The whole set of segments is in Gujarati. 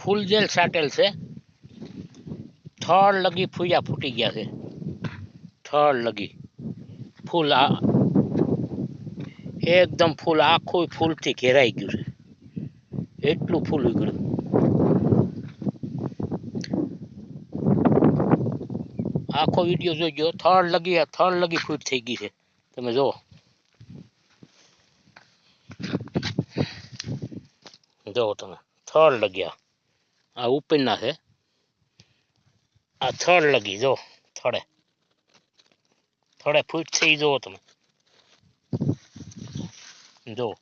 ફૂલ જેલ સાટેલ છે થડ લગી ફૂયા ફૂટી ગયા છે થડ લગી ફૂલ આ એકદમ ફૂલ આખું ફૂલથી ઘેરાઈ ગયું છે એટલું ફૂલ ઉગડ્યું આખો વીડિયો જોઈજો થડ લગી, આ થડ લગી ફૂટ થઈ ગઈ છે. તમે જુઓ. જુઓ તમે થડ લગ્યા. આ ઉપરના છે. આ થડ લગી, જો, થડે. થડે ફૂટ થઈ જુઓ તમે. જો.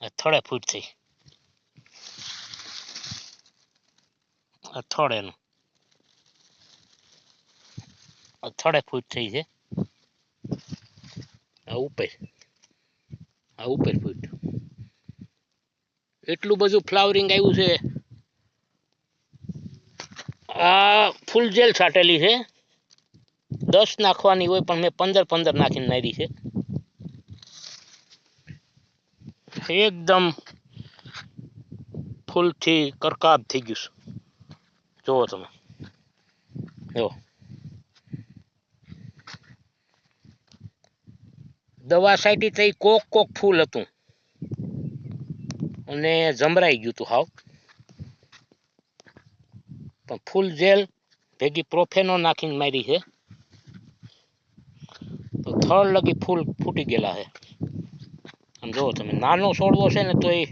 આ થડે ફૂટ થઈ આ થડ આ થડે ફૂટ થઈ છે. આ ઉપર. આ ઉપર ફૂટ. એટલું બધું ફ્લાવરિંગ આવ્યું છે. આ ફૂલ જેલ છાટેલી છે. દસ નાખવાની હોય પણ મેં પંદર પંદર નાખીને નારી છે. એકદમ ફૂલથી કરકાબ થઈ ગયું છે. જુઓ તમે. જુઓ. દવા સાઈટી થઈ કોક કોક ફૂલ હતું. અને જમરાઈ ગયું હતું હાવ. પણ ફૂલ જેલ, ભેગી પ્રોફેનો નાખીને મારી છે તો થળ લગી ફૂલ ફૂટી ગયેલા છે આમ જુઓ તમે, નાનો છોડવો છે ને તો એ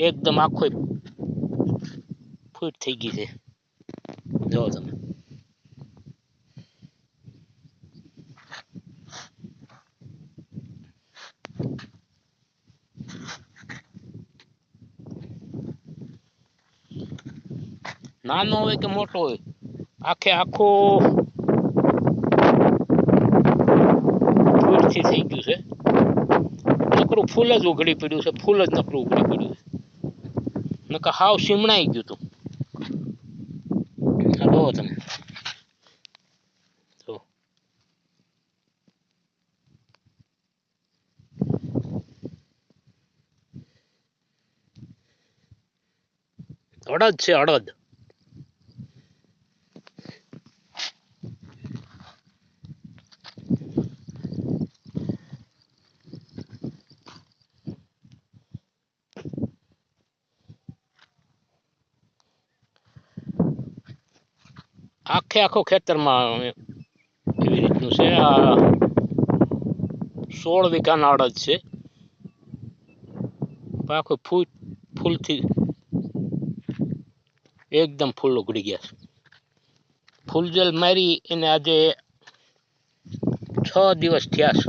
એકદમ આખો ફૂટ થઈ ગઈ છે. જુઓ તમે. નાનો હોય કે મોટો હોય? આખે આખો થઈ ગયું છે. નકરું ફૂલ જ ઉઘડી પડ્યું છે, ફૂલ જ નકરું ઉઘડી પડ્યું છે. નકર હાવ સીમણાઈ ગયું હતું તમે. અડદ છે, અડદ. આખે આખો ખેતરમાં એવી રીતનું છે. આ સોળ વીઘાના અડદ છે. આખું ફૂલ, ફૂલથી એકદમ ફૂલ ઉગડી ગયા છે. ફૂલજલ મારી એને આજે છ દિવસ થયા છે.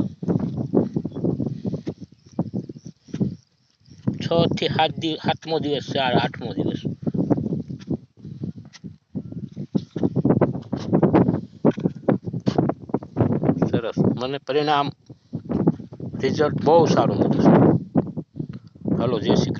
છ થી સાત દિવસ સાતમો દિવસ છે આઠમો દિવસ. સરસ. મને પરિણામ રિઝલ્ટ બહુ સારું મળ્યું છે. હલો જય શ્રી